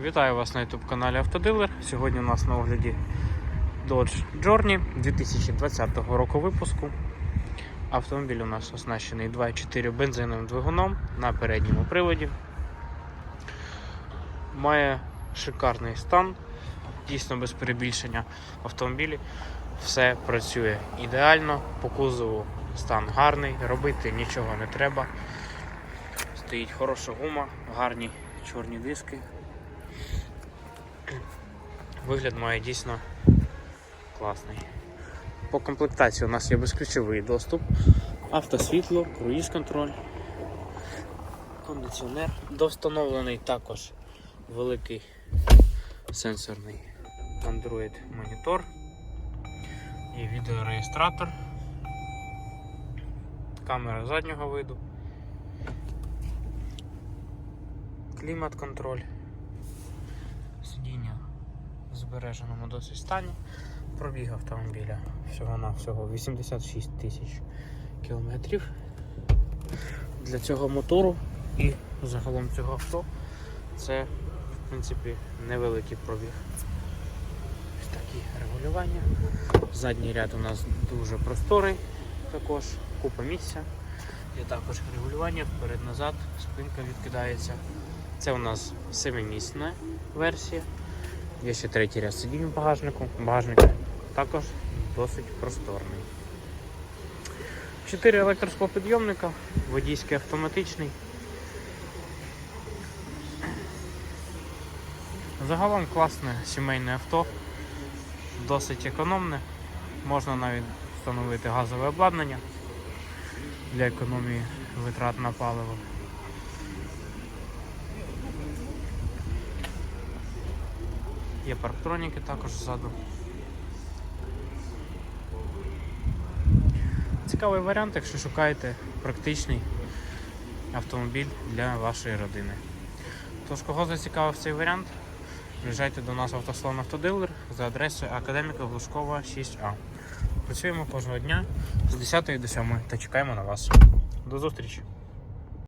Вітаю вас на YouTube каналі Автодилер. Сьогодні у нас на огляді Dodge Journey 2020 року випуску. Автомобіль у нас оснащений 2.4 бензиновим двигуном на передньому приводі. Має шикарний стан, дійсно без перебільшення автомобілі. Все працює ідеально, по кузову стан гарний, робити нічого не треба. Стоїть хороша гума, гарні чорні диски. Вигляд має дійсно класний. По комплектації у нас є безключовий доступ, автосвітло, круїз контроль, кондиціонер. Довстановлений також великий сенсорний Android монітор. Є відеореєстратор, камера заднього виду, клімат-контроль, сидіння в збереженому досить стані. Пробіг автомобіля всього на всього 86 тисяч кілометрів. Для цього мотору і загалом цього авто це в принципі невеликий пробіг. Такі регулювання. Задній ряд у нас дуже просторий, також купа місця. Є також регулювання вперед-назад, спинка відкидається. Це у нас семимісна версія. Є ще третій ряд сидінь в багажнику. Багажник також досить просторний. Чотири електросклопідйомника, водійський автоматичний. Загалом класне сімейне авто, досить економне. Можна навіть встановити газове обладнання для економії витрат на паливо. Є парктроніки також ззаду. Цікавий варіант, якщо шукаєте практичний автомобіль для вашої родини. Тож, кого зацікавив цей варіант, приїжджайте до нас в автослон Автодилер за адресою Академіка Глушкова 6А. Працюємо кожного дня з 10 до 7 та чекаємо на вас. До зустрічі!